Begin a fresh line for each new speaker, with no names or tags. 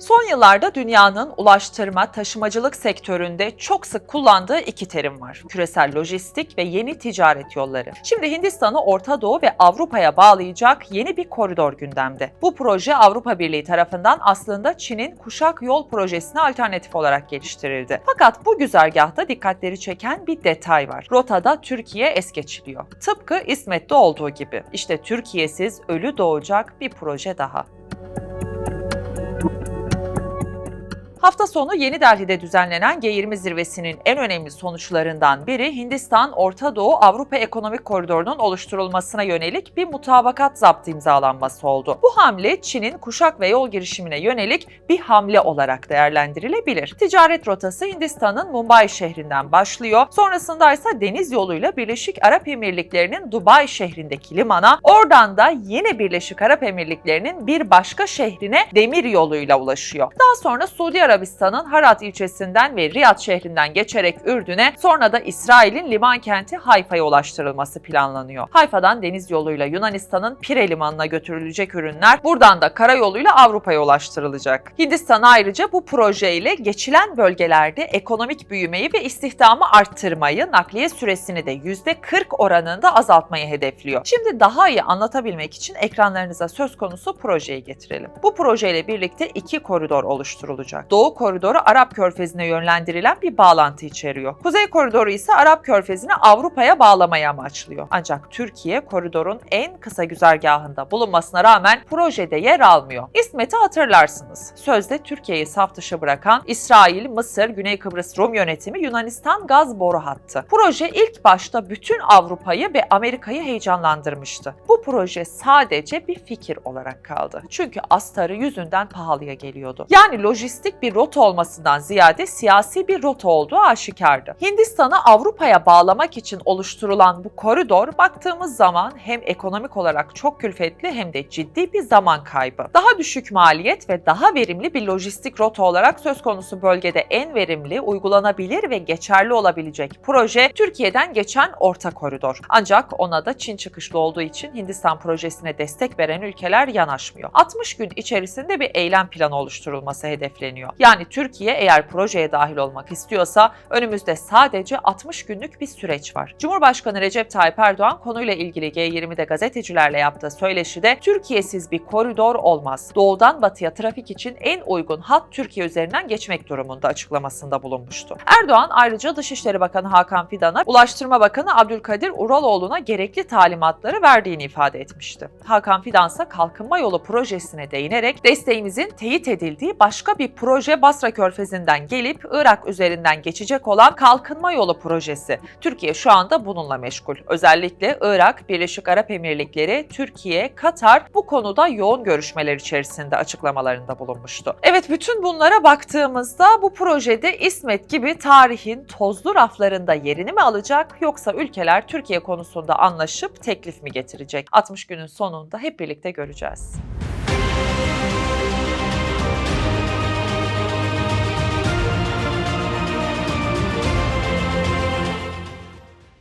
Son yıllarda dünyanın ulaştırma, taşımacılık sektöründe çok sık kullandığı iki terim var. Küresel lojistik ve yeni ticaret yolları. Şimdi Hindistan'ı Orta Doğu ve Avrupa'ya bağlayacak yeni bir koridor gündemde. Bu proje Avrupa Birliği tarafından aslında Çin'in Kuşak Yol projesine alternatif olarak geliştirildi. Fakat bu güzergahta dikkatleri çeken bir detay var. Rotada Türkiye es geçiliyor. Tıpkı İsmet'te olduğu gibi. İşte Türkiye'siz ölü doğacak bir proje daha. Hafta sonu Yeni Delhi'de düzenlenen G20 zirvesinin en önemli sonuçlarından biri Hindistan Orta Doğu Avrupa Ekonomik Koridoru'nun oluşturulmasına yönelik bir mutabakat zaptı imzalanması oldu. Bu hamle Çin'in kuşak ve yol girişimine yönelik bir hamle olarak değerlendirilebilir. Ticaret rotası Hindistan'ın Mumbai şehrinden başlıyor. Sonrasında ise deniz yoluyla Birleşik Arap Emirlikleri'nin Dubai şehrindeki limana, oradan da yine Birleşik Arap Emirlikleri'nin bir başka şehrine demir yoluyla ulaşıyor. Daha sonra Suudi Arabistan'ın Harat ilçesinden ve Riyad şehrinden geçerek Ürdün'e, sonra da İsrail'in liman kenti Hayfa'ya ulaştırılması planlanıyor. Hayfa'dan deniz yoluyla Yunanistan'ın Pire limanına götürülecek ürünler buradan da karayoluyla Avrupa'ya ulaştırılacak. Hindistan ayrıca bu projeyle geçilen bölgelerde ekonomik büyümeyi ve istihdamı arttırmayı, nakliye süresini de %40 oranında azaltmayı hedefliyor. Şimdi daha iyi anlatabilmek için ekranlarınıza söz konusu projeyi getirelim. Bu projeyle birlikte iki koridor oluşturulacak. Doğu koridoru Arap Körfezi'ne yönlendirilen bir bağlantı içeriyor. Kuzey koridoru ise Arap Körfezi'ni Avrupa'ya bağlamayı amaçlıyor. Ancak Türkiye koridorun en kısa güzergahında bulunmasına rağmen projede yer almıyor. İsmet'i hatırlarsınız. Sözde Türkiye'yi saf dışı bırakan İsrail, Mısır, Güney Kıbrıs Rum yönetimi Yunanistan gaz boru hattı. Proje ilk başta bütün Avrupa'yı ve Amerika'yı heyecanlandırmıştı. Bu proje sadece bir fikir olarak kaldı. Çünkü astarı yüzünden pahalıya geliyordu. Yani lojistik bir rota olmasından ziyade siyasi bir rota olduğu aşikardı. Hindistan'ı Avrupa'ya bağlamak için oluşturulan bu koridor baktığımız zaman hem ekonomik olarak çok külfetli hem de ciddi bir zaman kaybı. Daha düşük maliyet ve daha verimli bir lojistik rota olarak söz konusu bölgede en verimli, uygulanabilir ve geçerli olabilecek proje Türkiye'den geçen orta koridor. Ancak ona da Çin çıkışlı olduğu için Hindistan projesine destek veren ülkeler yanaşmıyor. 60 gün içerisinde bir eylem planı oluşturulması hedefleniyor. Yani Türkiye eğer projeye dahil olmak istiyorsa önümüzde sadece 60 günlük bir süreç var. Cumhurbaşkanı Recep Tayyip Erdoğan konuyla ilgili G20'de gazetecilerle yaptığı söyleşide Türkiye'siz bir koridor olmaz. Doğudan batıya trafik için en uygun hat Türkiye üzerinden geçmek durumunda açıklamasında bulunmuştu. Erdoğan ayrıca Dışişleri Bakanı Hakan Fidan'a, Ulaştırma Bakanı Abdülkadir Uraloğlu'na gerekli talimatları verdiğini ifade etmişti. Hakan Fidan ise Kalkınma Yolu projesine değinerek desteğimizin teyit edildiği başka bir proje Basra Körfezi'nden gelip Irak üzerinden geçecek olan Kalkınma Yolu projesi. Türkiye şu anda bununla meşgul. Özellikle Irak, Birleşik Arap Emirlikleri, Türkiye, Katar bu konuda yoğun görüşmeler içerisinde açıklamalarında bulunmuştu. Evet bütün bunlara baktığımızda bu projede İsmet gibi tarihin tozlu raflarında yerini mi alacak yoksa ülkeler Türkiye konusunda anlaşıp teklif mi getirecek? 60 günün sonunda hep birlikte göreceğiz.